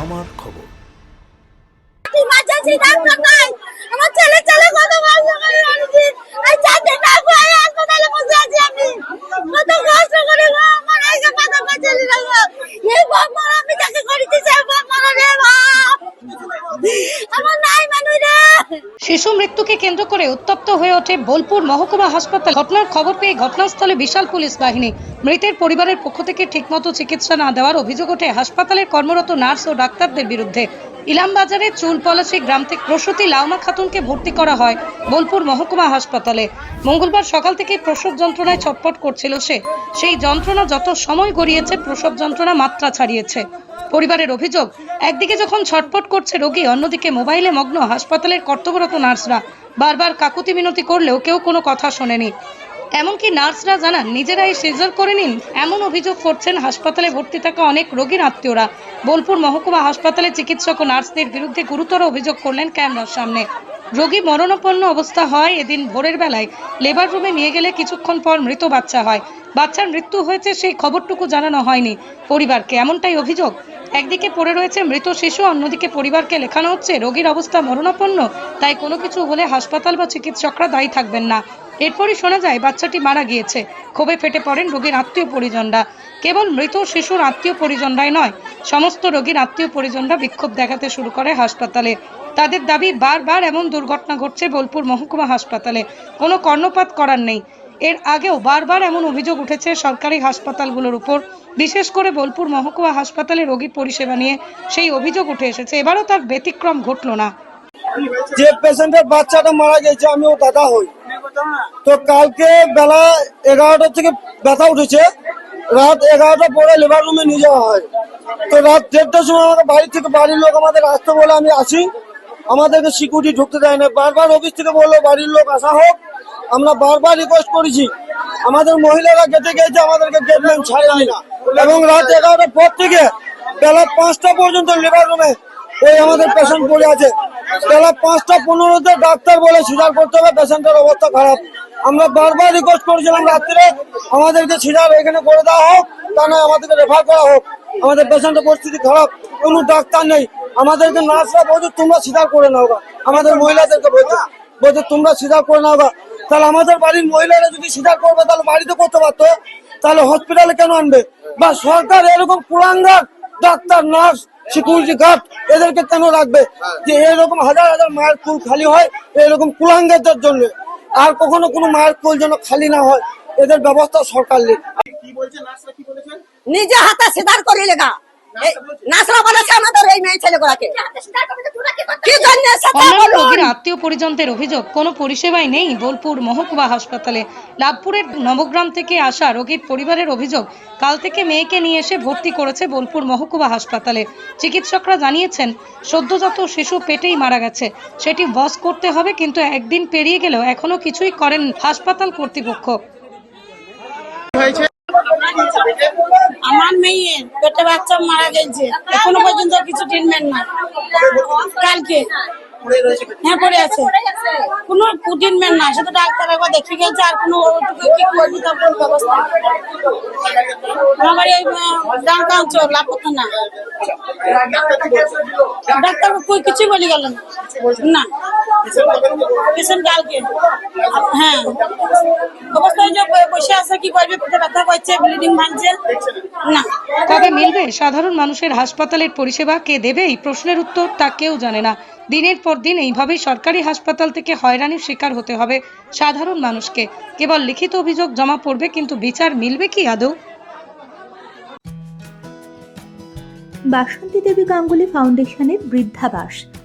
আমার খবর emergency doctor নাই আমার ছেলে ছেলে কত কষ্ট করে আনছি এই চারটে না পায়ে হাসপাতালে বসে আছি আমি কত কষ্ট করে গো আমার এই যে কথা বাঁচালি না গো এই বাবা আমি তাকে করিতে চাই বাবা রে বাপ আমার নাই মানুষ রে শিশু মৃত্যুকে কেন্দ্র করে উত্তপ্ত হয়ে ওঠে বোলপুর মহকুমা হাসপাতাল। ঘটনার খবর পেয়ে ঘটনাস্থলে বিশাল পুলিশ বাহিনী। মৃতের পরিবারের পক্ষ থেকে ঠিকমতো চিকিৎসা না দেওয়ার অভিযোগ ওঠে হাসপাতালের কর্মরত নার্স ও ডাক্তারদের বিরুদ্ধে। ইলামবাজারে চুল পলাশি গ্রাম থেকে প্রসূতি লাউমা খাতুনকে ভর্তি করা হয় বোলপুর মহকুমা হাসপাতালে। মঙ্গলবার সকাল থেকে প্রসব যন্ত্রণায় ছটপট করছিল সে। সেই যন্ত্রণা যত সময় গড়িয়েছে, প্রসব যন্ত্রণা মাত্রা ছাড়িয়েছে। পরিবারের অভিযোগ, একদিকে যখন ছটপট করছে রোগী, অন্যদিকে মোবাইলে মগ্ন হাসপাতালের কর্তব্যরত নার্সরা। বারবার কাকুতি মিনতি করলেও কেউ কোনো কথা শোনেনি। এমনকি নার্সরা জানান নিজেরাই সিজার করে নিন। এমন অভিযোগ করছেন হাসপাতালে ভর্তি থাকা অনেক রোগীর আত্মীয়রা। বোলপুর মহকুমা হাসপাতালে চিকিৎসক ও নার্সদের বিরুদ্ধে গুরুতর অভিযোগ করলেন ক্যামেরার সামনে। রোগী মরণাপন্ন অবস্থা হয় এদিন ভোরের বেলায়। লেবার রুমে নিয়ে গেলে কিছুক্ষণ পর মৃত বাচ্চা হয়। বাচ্চার মৃত্যু হয়েছে সেই খবরটুকু জানানো হয়নি পরিবারকে। এমনটাই অভিযোগ। একদিকে পড়ে রয়েছে মৃত শিশু, অন্যদিকে পরিবারকে লেখানো হচ্ছে, রোগীর অবস্থা মরণাপন্ন, তাই কোনো কিছু হলে হাসপাতাল বা চিকিৎসকরা দায়ী থাকবেন না। এরপরই শোনা যায়, বাচ্চাটি মারা গিয়েছে। ক্ষোভে ফেটে পড়েন রোগীর আত্মীয় পরিজনরা। কেবল মৃত শিশুর আত্মীয় পরিজনরাই নয়, সমস্ত রোগীর আত্মীয় পরিজনরা বিক্ষোভ দেখাতে শুরু করে হাসপাতালে। তাদের দাবি, বারবার এমন দুর্ঘটনা ঘটছে বোলপুর মহকুমা হাসপাতালে। কোনো কর্ণপাত করার নেই। এর আগেও বারবার এমন অভিযোগ উঠেছে সরকারি হাসপাতালগুলোর উপর। বিশেষ করে বোলপুর মহকুমা হাসপাতালে রোগী পরিষেবা নিয়ে সেই অভিযোগ উঠে এসেছে। এবারও তার ব্যতিক্রম ঘটল না। যে পেশেন্টের বাচ্চাটা মারা গেছে আমি ও দাদা হই। তো কালকে বেলা এগারোটা থেকে ব্যথা উঠেছে। রাত এগারোটা পরে লেবার রুমে নিয়ে যাওয়া হয়। তো রাত দেড়টার সময় আমাকে বাড়ি থেকে বাড়ির লোক আমাদের আসতে বলে আমি আসি। আমাদেরকে সিকিউরিটি ঢুকতে দেয় না। বারবার অফিস থেকে বলল, বাড়ির লোক আসা হোক। আমরা বারবার রিকোয়েস্ট করেছি। আমাদের মহিলারা গেটে গেছে আমাদেরকে গেটম্যান ছাড়েনি এবং রাত এগারোটার পর থেকে বেলা পাঁচটা পর্যন্ত লেবার রুমে ওই আমাদের পেশেন্ট পড়ে আছে। বেলা পাঁচটা পনেরোতে ডাক্তার বলে সিজার করতে হবে পেশেন্টের অবস্থা খারাপ। আমরা বারবার রিকোয়েস্ট করেছিলাম রাত্রে, আমাদেরকে সিজার এখানে করে দেওয়া হোক, তা নয় আমাদেরকে রেফার করা হোক। আমাদের পেশেন্টের পরিস্থিতি খারাপ, কোনো ডাক্তার নেই। আমাদেরকে নার্সরা বলছে, তোমরা সিজার করে নাও। আমাদের মহিলাদেরকে বলছে বলছে, তোমরা সিজার করে নাও। তাহলে আমাদের বাড়ির মহিলারা যদি সিজার করবে তাহলে বাড়িতে করতে পারতো। তাহলে হসপিটালে কেন আনবে? বা সরকার এরকম কুলাঙ্গার ডাক্তার নার্স সিকিউরিটি গার্ড এদেরকে কেন রাখবে? যে এরকম হাজার হাজার মায়ের কুল খালি হয় এরকম কুলাঙ্গারদের জন্য। আর কখনো কোনো মায়ের কুল যেন খালি না হয় এদের ব্যবস্থা সরকার নেই। নিজে হাতে সিধার করে লেগা নাসরা বলেছে আমাদের এই মেয়ে ছেলেগুলাকে। কি জন্য সেটা বলুন। আত্মীয় পরিজনদের অভিযোগ কোনো পরিষেবাই নেই বোলপুর মহকুমা হাসপাতালে। লাভপুরের নবগ্রাম থেকে আসা রোগীর পরিবারের অভিযোগ কাল থেকে মেয়েকে নিয়ে এসে ভর্তি করেছে বোলপুর মহকুমা হাসপাতালে। চিকিৎসকরা জানিয়েছেন সদ্যজাত শিশু পেটেই মারা গেছে। সেটি বস করতে হবে কিন্তু একদিন পেরিয়ে গেলেও এখনও কিছুই করেন হাসপাতাল কর্তৃপক্ষ। আমার মেয়ে পেটে বাচ্চা মারা গেছে। এখনও পর্যন্ত কিছু ট্রিটমেন্ট না কালকে। হ্যাঁ পড়ে আছে। কোনো মেন না, শুধু ডাক্তার একবার দেখে গেছে, আর কোনো ওটুকু কি করবি তার ব্যবস্থা আমার এই গাঁও অঞ্চল লাপত না ডাক্তার কিছুই বলি গেল না। কালকে হ্যাঁ। অবস্থা যে বসে আছে কি করবে? পেটে ব্যথা করছে ব্লিডিং ভাঙছে। না। কবে মিলবে? সাধারণ মানুষের হাসপাতালের পরিষেবা কে দেবে? এই প্রশ্নের উত্তর তা কেউ জানে না। দিনের পর দিন এইভাবেই সরকারি হাসপাতাল থেকে হয়রানির শিকার হতে হবে সাধারণ মানুষকে। কেবল লিখিত অভিযোগ জমা পড়বে কিন্তু বিচার মিলবে কি আদৌ? বাসন্তী দেবী গাঙ্গুলি ফাউন্ডেশনের বৃদ্ধাবাস।